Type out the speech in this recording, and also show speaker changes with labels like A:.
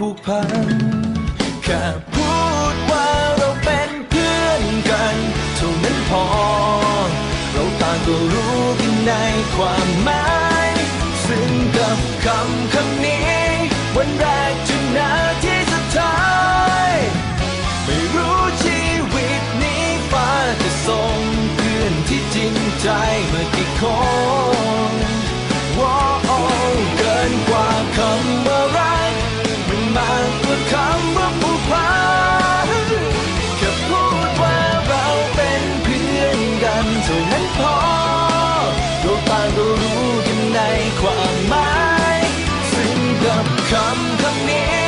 A: ผูกพัน แค่พูดว่าเราเป็นเพื่อนกันเท่านั้นพอ เราต่างก็รู้กันในความหมาย ซึ่งกับคำคำนี้ พอเราต่างก็รู้กันในความหมาย ซึ่งกับคำคำนี้